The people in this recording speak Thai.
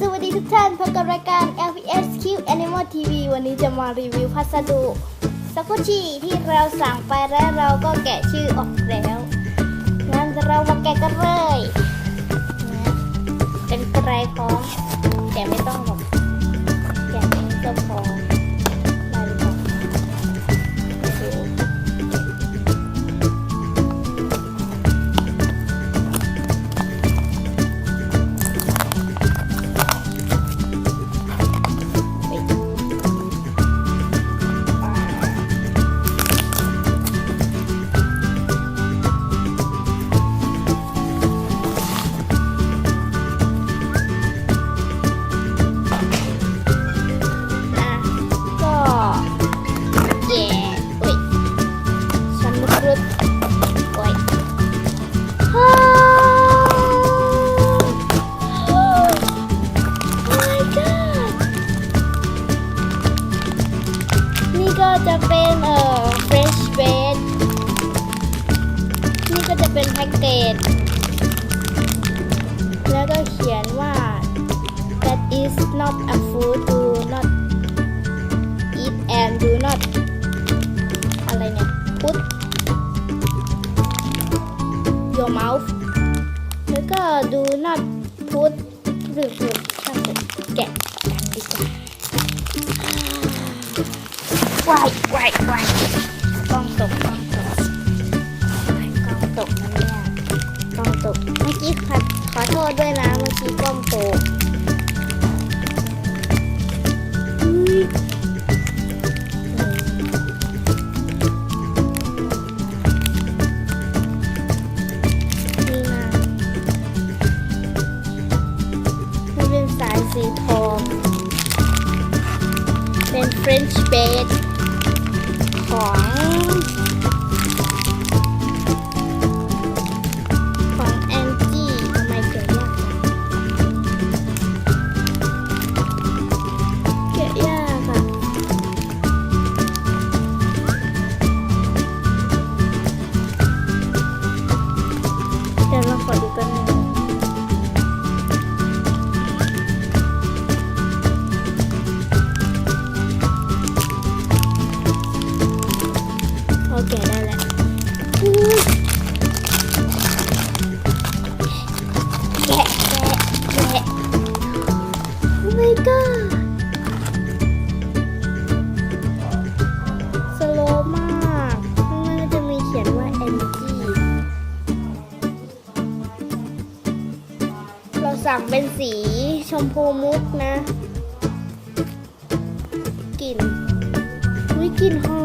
สวัสดีทุกท่านพบกับรายการ LPS Q Animal TV วันนี้จะมารีวิวพัสดุสกุชิที่เราสั่งไปและเราก็แกะชื่อออกแล้วงั้นเรามาแกะกันเลยนะเป็นไกรพร้อมแต่ไม่ต้องหรอกแกะเองก็พอ food do not eat and do not อะไรเนี่ย put your mouth แล้วก็ do not put หรือช่างเถอะแกะดีกว่าวายวายวายกล้องตกกล้องตกกล้องตกนะเนี่ยกล้องตกเมื่อกี้ขอโทษด้วยนะ เป็ god สโลว์มากข้างหน้าจะมีเขียนว่า NG เราสั่งเป็นสีชมพูมุกนะ กลิ่นวิกลิ่นหอม